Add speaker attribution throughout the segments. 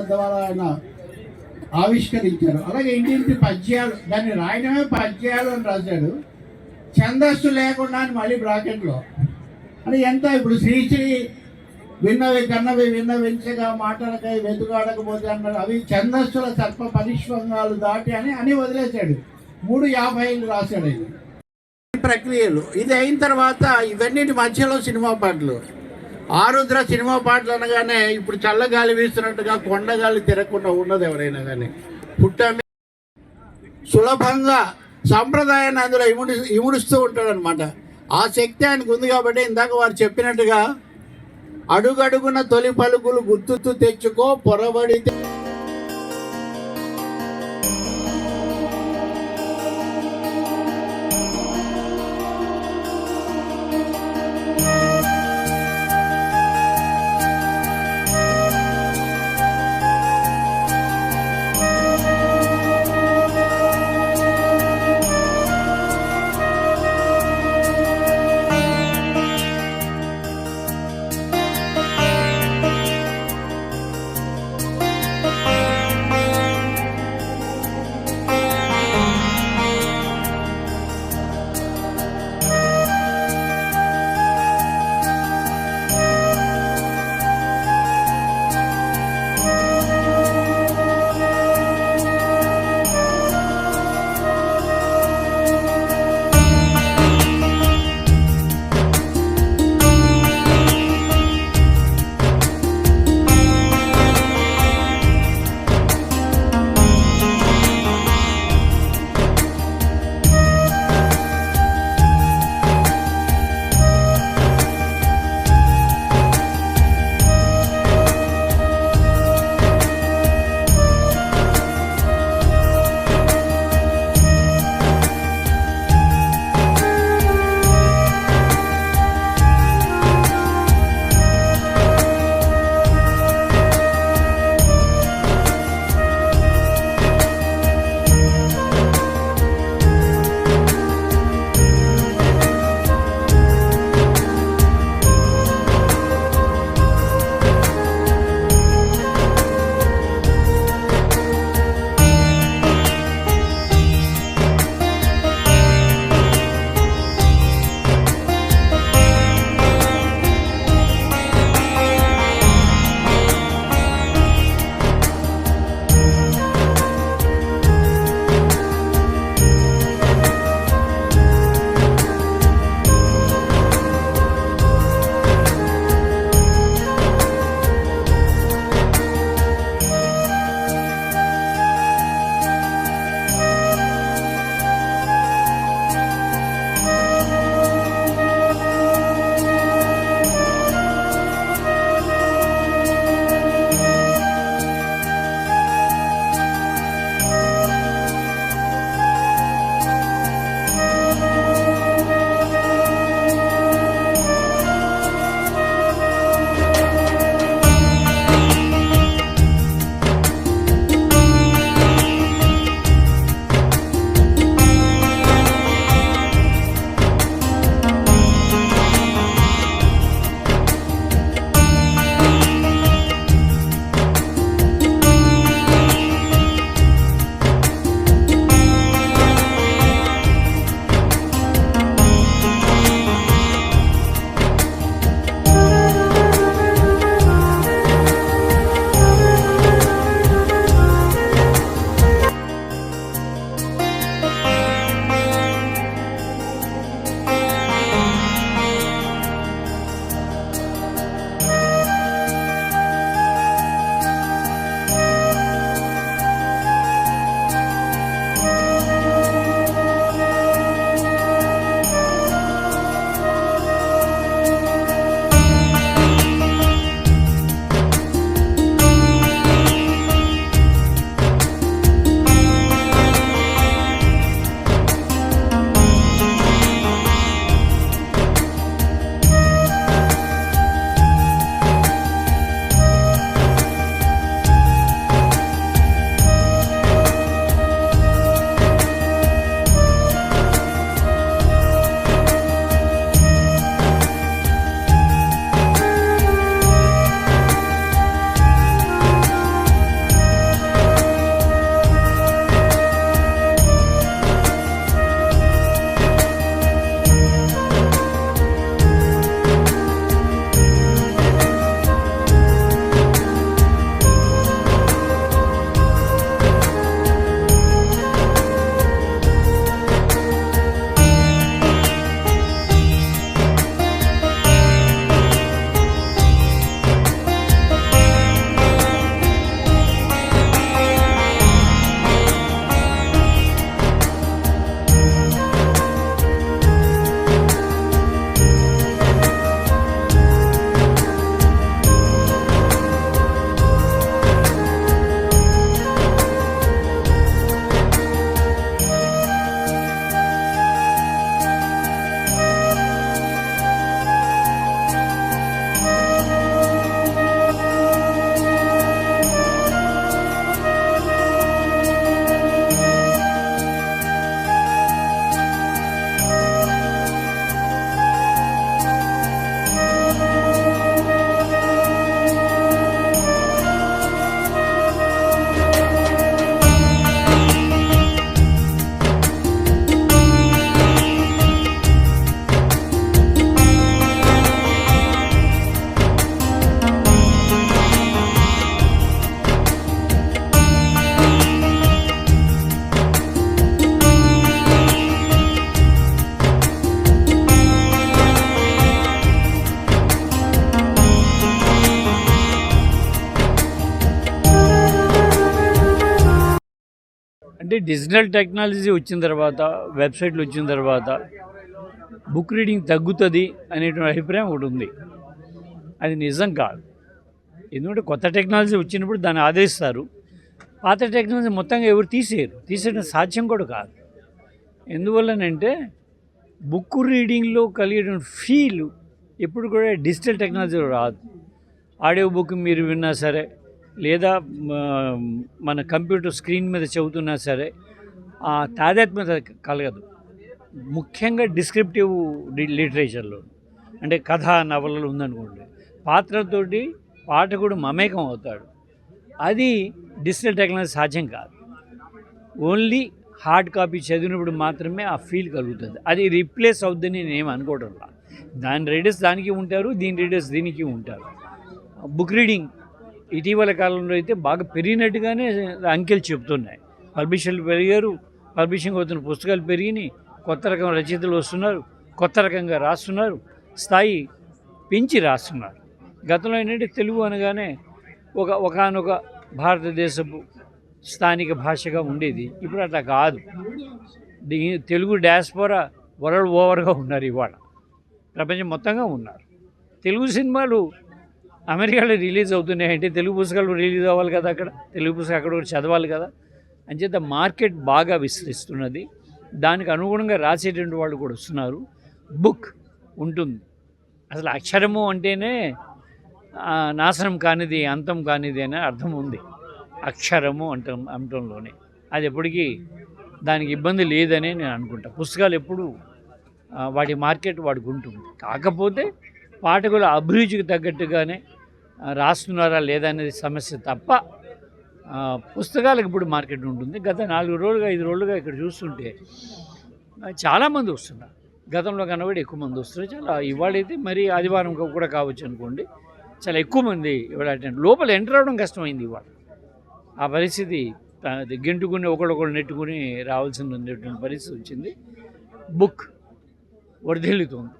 Speaker 1: ద్వారా ఆయన ఆవిష్కరించారు. అలాగే ఇంటింటి పద్యాలు దాన్ని రాయడమే పద్యాలు అని రాశాడు. ఛందస్సు లేకుండా అని మళ్ళీ బ్రాకెట్లో. అది ఎంత ఇప్పుడు శ్రీశ్రీ విన్నవి కన్నవి విన్నవించగా మాటలకై వెతుకాడకపోతే అన్నారు అవి ఛందస్సుల సర్ప పరిష్వంగాలు దాటి అని అని వదిలేశాడు. మూడు యాభై ఐదు రాశాడు ఇది ప్రక్రియలు. ఇది అయిన తర్వాత ఇవన్నిటి మధ్యలో సినిమా పాటలు. ఆరుద్ర సినిమా పాటలు అనగానే ఇప్పుడు చల్లగాలి వీస్తున్నట్టుగా కొండగాలి తిరగకుండా ఉండదు ఎవరైనా కానీ. పుట్ట మీద సులభంగా సాంప్రదాయాన్ని అందులో ఇముడి ఇముడుస్తూ ఉంటాడు అనమాట ఆ శక్తి ఆయనకు ఉంది కాబట్టి ఇందాక వారు చెప్పినట్టుగా అడుగడుగున తొలి పలుకులు గుర్తుతూ తెచ్చుకో పొరబడితే
Speaker 2: అంటే డిజిటల్ టెక్నాలజీ వచ్చిన తర్వాత వెబ్సైట్లు వచ్చిన తర్వాత బుక్ రీడింగ్ తగ్గుతుంది అనేటువంటి అభిప్రాయం ఒకటి ఉంది. అది నిజం కాదు. ఎందుకంటే కొత్త టెక్నాలజీ వచ్చినప్పుడు దాన్ని ఆదరిస్తారు పాత టెక్నాలజీ మొత్తంగా ఎవరు తీసేయరు. తీసేయడం సాధ్యం కూడా కాదు. ఎందువల్లనంటే బుక్ రీడింగ్లో కలిగే ఫీల్ ఎప్పుడు కూడా డిజిటల్ టెక్నాలజీలో రాదు. ఆడియో బుక్ మీరు విన్నా సరే లేదా మన కంప్యూటర్ స్క్రీన్ మీద చెబుతున్నా సరే ఆ తాదాత్మ్యత కలగదు. ముఖ్యంగా డిస్క్రిప్టివ్ లిటరేచర్లో. అంటే కథ నవలలు ఉందనుకోండి పాత్రతోటి పాఠకుడు మమేకం అవుతాడు. అది డిజిటల్ టెక్నాలజీ సాధ్యం కాదు. ఓన్లీ హార్డ్ కాపీ చదివినప్పుడు మాత్రమే ఆ ఫీల్ కలుగుతుంది. అది రీప్లేస్ అవుద్దని నేను అనుకోవడం దాని రీడర్స్ దానికి ఉంటారు దీని రీడర్స్ దీనికి ఉంటారు. బుక్ రీడింగ్ ఇటీవల కాలంలో అయితే బాగా పెరిగినట్టుగానే అంకెలు చెబుతున్నాయి. పబ్లిషర్లు పెరిగారు పబ్లిషింగ్ అవుతున్న పుస్తకాలు పెరిగినాయి కొత్త రకం రచయితలు వస్తున్నారు కొత్త రకంగా రాస్తున్నారు స్థాయి పెంచి రాస్తున్నారు. గతంలో ఏంటంటే తెలుగు అనగానే ఒక ఒకనొక భారతదేశపు స్థానిక భాషగా ఉండేది. ఇప్పుడు అట్లా కాదు. దీ తెలుగు డాస్పోరా వరల్డ్ ఓవర్గా ఉన్నారు ఇవాళ. ప్రపంచం మొత్తంగా ఉన్నారు. తెలుగు సినిమాలు అమెరికాలో రిలీజ్ అవుతున్నాయంటే తెలుగు పుస్తకాలు రిలీజ్ అవ్వాలి కదా అక్కడ. తెలుగు పుస్తకం అక్కడ కూడా చదవాలి కదా. అంచేత మార్కెట్ బాగా విస్తరిస్తున్నది. దానికి అనుగుణంగా రాసేటువంటి వాళ్ళు కూడా వస్తున్నారు. బుక్ ఉంటుంది. అసలు అక్షరము అంటేనే నాశనం కానిది అంతం కానిది అనే అర్థం ఉంది. అక్షరము అంట అంటంలోనే. అది ఎప్పటికీ దానికి ఇబ్బంది లేదని నేను అనుకుంటా. పుస్తకాలు ఎప్పుడు వాటి మార్కెట్ వాడికి ఉంటుంది కాకపోతే పాఠకుల అభిరుచికి తగ్గట్టుగానే రాస్తున్నారా లేదా అనేది సమస్య తప్ప పుస్తకాలకు ఇప్పుడు మార్కెట్ ఉంటుంది. గత నాలుగు రోజులుగా ఐదు రోజులుగా ఇక్కడ చూస్తుంటే చాలామంది వస్తున్నారు. గతంలో కనబడి ఎక్కువ మంది వస్తున్నారు. చాలా ఇవాళైతే మరి ఆదివారం కూడా కావచ్చు అనుకోండి. చాలా ఎక్కువ మంది ఇవాళ అటెండ్ లోపల ఎంటర్ అవడం కష్టమైంది ఇవాళ. ఆ పరిస్థితి ఆ, అది గెంటుకుని ఒకడొకడు నెట్టుకుని రావాల్సి ఉండేటువంటి పరిస్థితి వచ్చింది. బుక్ వర్ధిల్లుతుంది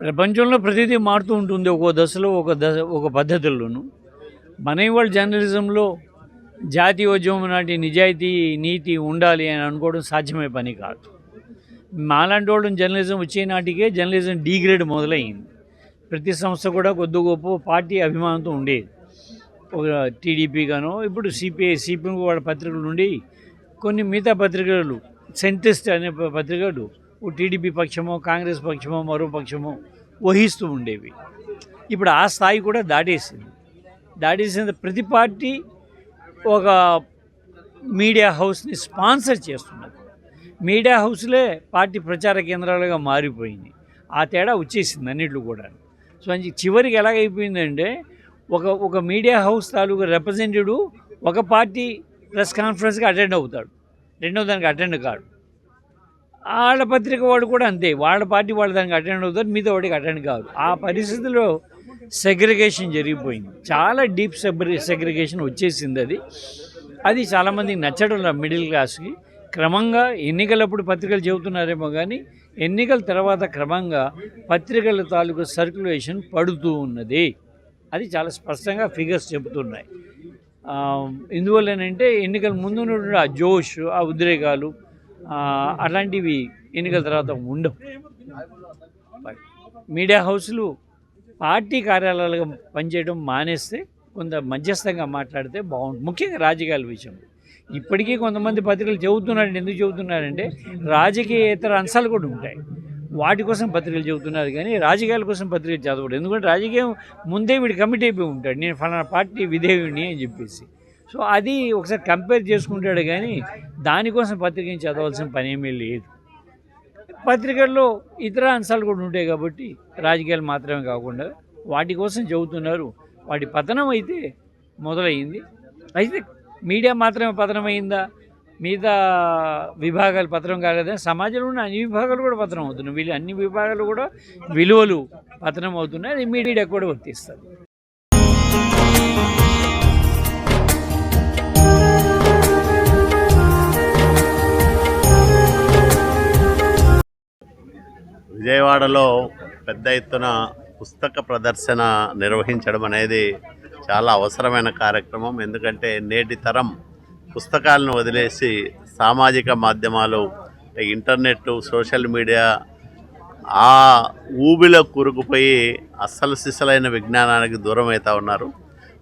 Speaker 2: ప్రపంచంలో ప్రతిదీ మారుతూ ఉంటుంది ఒక్కో దశలో ఒక దశ ఒక పద్ధతుల్లోనూ. మన ఇవాళ జర్నలిజంలో జాతీయోద్యమం నాటి నిజాయితీ నీతి ఉండాలి అని అనుకోవడం సాధ్యమే పని కాదు. మాలాంటి వాళ్ళు జర్నలిజం వచ్చే నాటికే జర్నలిజం డీగ్రేడ్ మొదలైంది. ప్రతి సంస్థ కూడా కొద్ది గొప్ప పార్టీ అభిమానంతో ఉండేది. ఒక టీడీపీగానో ఇప్పుడు సిపిఐ సిపిఎం వాళ్ళ పత్రికలు నుండి కొన్ని మిగతా పత్రికలు సెంటిస్ట్ అనే ప- పత్రికలు టీడీపీ పక్షమో కాంగ్రెస్ పక్షమో మరో పక్షమో వహిస్తూ ఉండేవి. ఇప్పుడు ఆ స్థాయి కూడా దాటేసింది. దాటేసిన ప్రతి పార్టీ ఒక మీడియా హౌస్ని స్పాన్సర్ చేస్తున్నది. మీడియా హౌస్లే పార్టీ ప్రచార కేంద్రాలుగా మారిపోయింది. ఆ తేడా వచ్చేసింది అన్నిట్లో కూడా. సో అని చివరికి ఎలాగైపోయిందంటే ఒక ఒక మీడియా హౌస్ తాలూకు రిప్రజెంటేటివ్ ఒక పార్టీ ప్రెస్ కాన్ఫరెన్స్కి అటెండ్ అవుతాడు. రెండో దానికి అటెండ్ కాడు. వాళ్ళ పత్రిక వాడు కూడా అంతే. వాళ్ళ పార్టీ వాళ్ళు దానికి అటెండ్ అవుతారు మిగతా వాడికి అటెండ్ కాదు. ఆ పరిస్థితిలో సెగ్రిగేషన్ జరిగిపోయింది. చాలా డీప్ సెగ్రిగేషన్ వచ్చేసింది అది. అది చాలామందికి నచ్చడం లేదు మిడిల్ క్లాస్కి క్రమంగా ఎన్నికలప్పుడు పత్రికలు చెబుతున్నారేమో కానీ ఎన్నికల తర్వాత క్రమంగా పత్రికల తాలూకు సర్క్యులేషన్ పడుతూ ఉన్నది. అది చాలా స్పష్టంగా ఫిగర్స్ చెబుతున్నాయి. ఎందువల్లనంటే ఎన్నికల ముందు ఆ జోష్ ఆ ఉద్రేకాలు అలాంటివి ఎన్నికల తర్వాత ఉండవు. మీడియా హౌస్లు పార్టీ కార్యాలయాలుగా పనిచేయడం మానేస్తే కొంత మధ్యస్థంగా మాట్లాడితే బాగుంటుంది ముఖ్యంగా రాజకీయాల విషయంలో ఇప్పటికీ కొంతమంది పత్రికలు చెబుతున్నారంటే ఎందుకు చెబుతున్నారంటే రాజకీయేతర అంశాలు కూడా ఉంటాయి. వాటి కోసం పత్రికలు చెబుతున్నారు కానీ రాజకీయాల కోసం పత్రికలు చదవడం. ఎందుకంటే రాజకీయం ముందే వీడి కమిటీ అయిపోయి ఉంటాడు. నేను ఫలానా పార్టీ విధేయుడిని అని చెప్పేసి. సో అది ఒకసారి కంపేర్ చేసుకుంటాడు కానీ దానికోసం పత్రికని చదవాల్సిన పని ఏమీ లేదు. పత్రికల్లో ఇతర అంశాలు కూడా ఉంటాయి కాబట్టి రాజకీయాలు మాత్రమే కాకుండా వాటి కోసం చెబుతున్నారు వాటి పతనం అయితే మొదలైంది. అయితే మీడియా మాత్రమే పతనమైందా మిగతా విభాగాలు పతనం కాలేదా? సమాజంలో ఉన్న అన్ని విభాగాలు కూడా పతనం అవుతున్నాయి. వీళ్ళు అన్ని విభాగాలు కూడా విలువలు పతనం అవుతున్నాయి. అది మీడియా కూడా వర్తిస్తుంది
Speaker 3: విజయవాడలో పెద్ద ఎత్తున పుస్తక ప్రదర్శన నిర్వహించడం అనేది చాలా అవసరమైన కార్యక్రమం. ఎందుకంటే నేటి తరం పుస్తకాలను వదిలేసి సామాజిక మాధ్యమాలు ఇంటర్నెట్ సోషల్ మీడియా ఆ ఊబిలో కూరుకుపోయి అస్సలు సిసలైన విజ్ఞానానికి దూరం అవుతూ ఉన్నారు.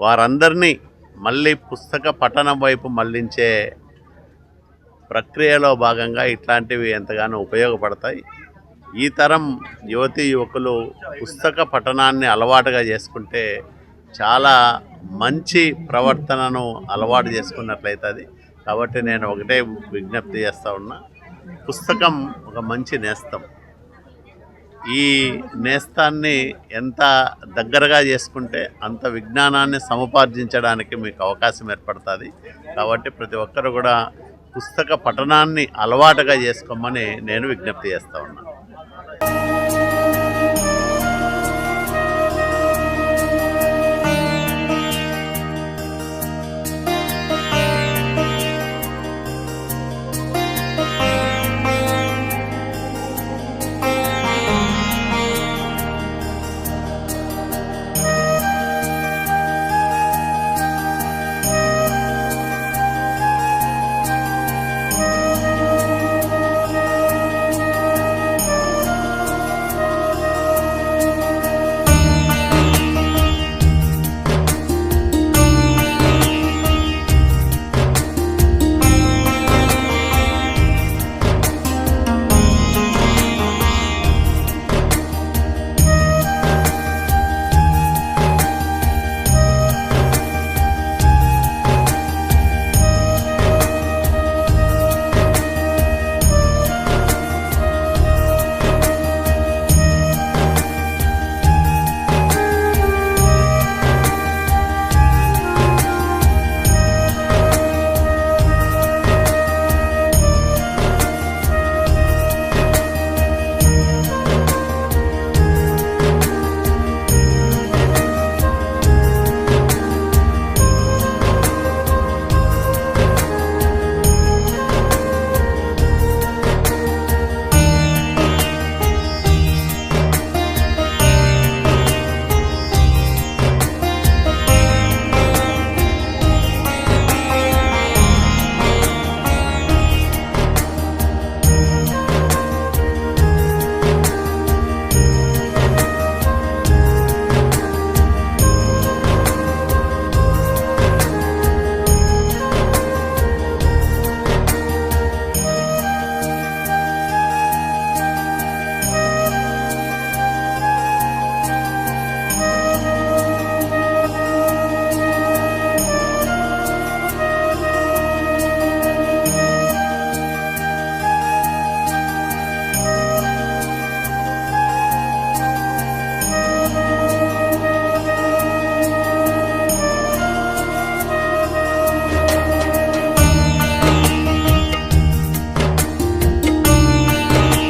Speaker 3: వారందరినీ మళ్ళీ పుస్తక పఠనం వైపు మళ్ళించే ప్రక్రియలో భాగంగా ఇట్లాంటివి ఎంతగానో ఉపయోగపడతాయి. ఈ తరం యువతీ యువకులు పుస్తక పఠనాన్ని అలవాటుగా చేసుకుంటే చాలా మంచి ప్రవర్తనను అలవాటు చేసుకున్నట్లయితుంది. కాబట్టి నేను ఒకటే విజ్ఞప్తి చేస్తూ ఉన్నా పుస్తకం ఒక మంచి నేస్తం. ఈ నేస్తాన్ని ఎంత దగ్గరగా చేసుకుంటే అంత విజ్ఞానాన్ని సముపార్జించడానికి మీకు అవకాశం ఏర్పడుతుంది. కాబట్టి ప్రతి ఒక్కరు కూడా పుస్తక పఠనాన్ని అలవాటుగా చేసుకోమని నేను విజ్ఞప్తి చేస్తా ఉన్నాను